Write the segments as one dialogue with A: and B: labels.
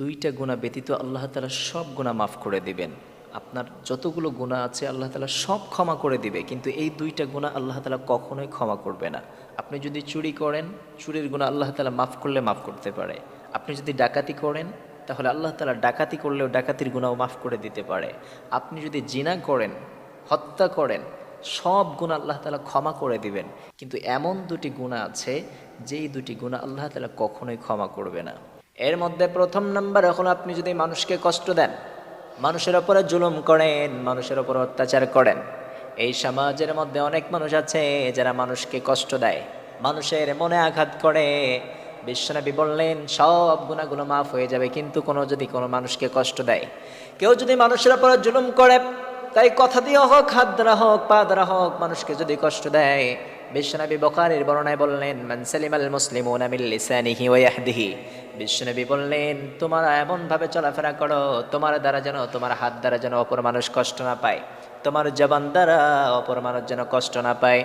A: দুইটা গুণা ব্যতীত আল্লাহ তালা সব গুণা মাফ করে দিবেন। আপনার যতগুলো গুণা আছে আল্লাহ তালা সব ক্ষমা করে দিবে, কিন্তু এই দুইটা গুণা আল্লাহ তালা কখনোই ক্ষমা করবে না। আপনি যদি চুরি করেন, চুরির গুণা আল্লাহ তালা মাফ করলে মাফ করতে পারে। আপনি যদি ডাকাতি করেন, তাহলে আল্লাহ তালা ডাকাতি করলেও ডাকাতির গুণাও মাফ করে দিতে পারে। আপনি যদি জিনা করেন, হত্যা করেন, সব গুণ আল্লাহ তালা ক্ষমা করে দিবেন। কিন্তু এমন দুটি গুণা আছে, যেই দুটি গুণা আল্লাহ তালা কখনোই ক্ষমা করবে না। এর মধ্যে প্রথম নাম্বার, এখন আপনি যদি মানুষকে কষ্ট দেন, মানুষের ওপরে জুলুম করেন, মানুষের ওপর অত্যাচার করেন, এই সমাজের মধ্যে অনেক মানুষ আছে যারা মানুষকে কষ্ট দেয়, মানুষের মনে আঘাত করে। বিশ্বনবী বললেন, সব গুণাগুলো মাফ হয়ে যাবে, কিন্তু কোনো যদি কোনো মানুষকে কষ্ট দেয়, কেউ যদি মানুষের ওপরে জুলুম করে, তাই কথা দিয়ে হোক, হাত দ্বারা হোক, পা দ্বারা হোক, মানুষকে যদি কষ্ট দেয় বিশ্বনবী বকারের বর্ণায় বললেন মানসালিম আল মুসলিম বিশ্বনবী বললেন, তোমরা এমন ভাবে চলাফেরা করো, তোমার দ্বারা যেন, তোমার হাত দ্বারা যেন অপর মানুষ কষ্ট না পায়, তোমার জবান দ্বারা অপর মানুষ যেন কষ্ট না পায়।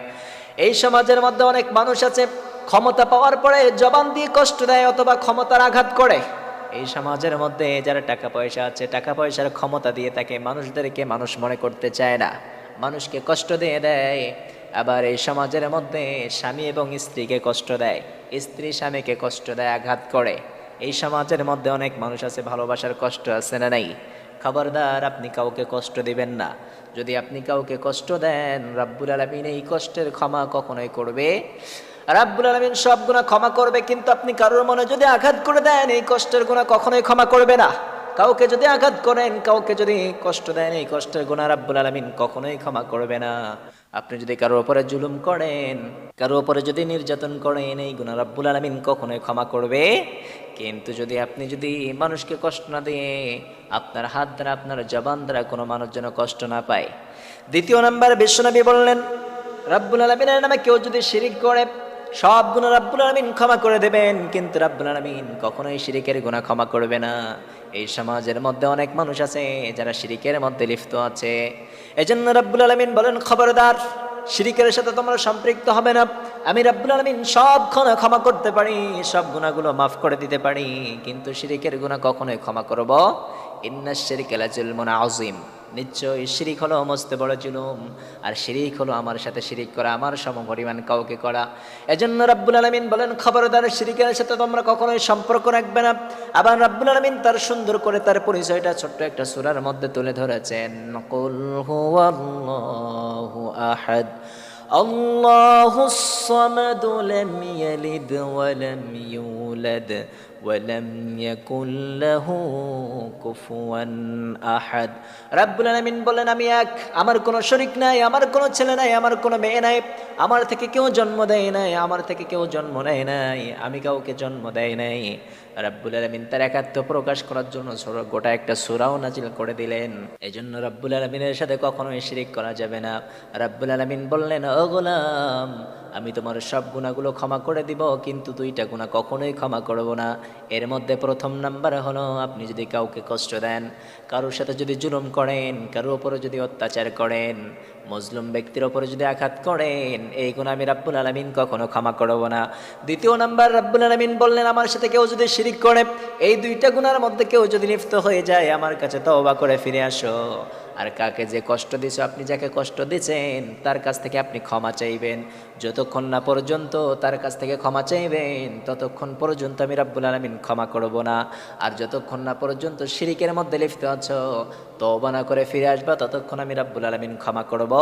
A: এই সমাজের মধ্যে অনেক মানুষ আছে, ক্ষমতা পাওয়ার পরে জবান দিয়ে কষ্ট দেয় অথবা ক্ষমতার আঘাত করে। এই সমাজের মধ্যে যারা টাকা পয়সা আছে, টাকা পয়সার ক্ষমতা দিয়ে তাকে মানুষদেরকে মানুষ মনে করতে চায় না। মানুষকে কষ্ট দিয়ে দেয় আবার এই সমাজের মধ্যে স্বামী এবং স্ত্রীকে কষ্ট দেয়, স্ত্রী স্বামীকে কষ্ট দেয়, আঘাত করে। এই সমাজের মধ্যে অনেক মানুষ আছে, ভালোবাসার কষ্ট আছে না নাই? খবরদার, আপনি কাউকে কষ্ট দিবেন না। যদি আপনি কাউকে কষ্ট দেন, রাব্বুল আলমিন এই কষ্টের ক্ষমা কখনোই করবে। রাব্বুল আলমিন সব গুণা ক্ষমা করবে, কিন্তু আপনি কারোর মনে যদি আঘাত করে দেন, এই কষ্টের গুণা কখনোই ক্ষমা করবে না। কাউকে যদি আঘাত করেন, কাউকে যদি কষ্ট দেন, এই কষ্টের গুণা রাব্বুল আলমিন কখনোই ক্ষমা করবে না। আপনি যদি কারোর ওপরে জুলুম করেন কারোর ওপরে যদি নির্যাতন করেন, এই গুণা রাব্বুল আলমিন কখনোই ক্ষমা করবে। কিন্তু যদি আপনি যদি মানুষকে কষ্ট না দিয়ে আপনার হাত দ্বারা, আপনার জবান দ্বারা কোনো মানুষ যেন কষ্ট না পায়। দ্বিতীয় নাম্বার, বিশ্বনবী বললেন, রাব্বুল আলমিনের নামে কেউ যদি শিরিক করে, সব গুণা রাব্বুল আলমিন ক্ষমা করে দেবেন। কিন্তু রাব্বুল আলমিন কখনোই শিরিকের গুণা ক্ষমা করবে না। এই সমাজের মধ্যে অনেক মানুষ আছে যারা শিরিকের মধ্যে লিপ্ত আছে। এই জন্য রব্বুল আলমিন বলেন, খবরদার, শিরিকের সাথে তোমরা সম্পৃক্ত হবে না। আমি রাব্বুল আলমিন সব ক্ষণে ক্ষমা করতে পারি, সব গুণাগুলো মাফ করে দিতে পারি। কিন্তু শিরিকের গুণা কখনোই ক্ষমা করব। ইন্না শিরিক মনে আজিম নিশ্চয়ই শিরিক হলো মস্ত বড় জুলুম, আর শিরিক হলো আমার সাথে শিরিক করা, আমার সমপরিমাণ কাউকে করা। এজন্য রাব্বুল আলমিন বলেন, খবরদার শিরিকের সাথে তোমরা কখনোই সম্পর্ক রাখবে না। আবার রাব্বুল আলমিন তার সুন্দর করে তার পরিচয়টা ছোট্ট একটা সুরার মধ্যে তুলে ধরেছেন। আহাদ। الله الصمد لم يلد ولم يولد ولم يكن له كفوا আহাদ রাব্বুল আলামিন বলেন আমি এক আমার কোনো শরিক নাই আমার কোনো ছেলে নাই আমার কোনো মেয়ে নাই আমার থেকে কেউ জন্ম দেয় নাই আমার থেকে কেউ জন্ম নেয় নাই আমি কাউকে জন্ম দেয় নাই রাব্বুল আলামিন তার একাত্ম প্রকাশ করার জন্য সূরা গোটা একটা সূরাও নাজিল করে দিলেন এজন্য রাব্বুল আলামিনের সাথে কখনোই শিরিক করা যাবে না রাব্বুল আলামিন বললেন ও ও গোলাম, আমি তোমার সব গুণাগুলো ক্ষমা করে দিব, কিন্তু দুইটা গুণা কখনোই ক্ষমা করব না। এর মধ্যে প্রথম নাম্বার হলো, আপনি যদি কাউকে কষ্ট দেন, কারোর সাথে যদি জুলুম করেন, কারোর ওপরে যদি অত্যাচার করেন, মজলুম ব্যক্তির ওপরে যদি আঘাত করেন, এই গুণ আমি রাব্বুল আলমিন কখনো ক্ষমা করব না। দ্বিতীয় নাম্বার, রাব্বুল আলমিন বললেন, আমার সাথে কেউ যদি শিরিক করে, এই দুইটা গুণার মধ্যে কেউ যদি লিপ্ত হয়ে যায়, আমার কাছে তওবা করে ফিরে আসো। আর কাকে যে কষ্ট দিছো, আপনি যাকে কষ্ট দিয়েছেন তার কাছ থেকে আপনি ক্ষমা চাইবেন। যতক্ষণ না পর্যন্ত তার কাছ থেকে ক্ষমা চাইবেন, ততক্ষণ পর্যন্ত আমি রাব্বুল আলমিন ক্ষমা করব না। আর যতক্ষণ না পর্যন্ত শিরিকের মধ্যে লিপ্ত আছো তবা না করে ফিরে আসবা, ততক্ষণ আমি রাব্বুল আলমিন ক্ষমা করব।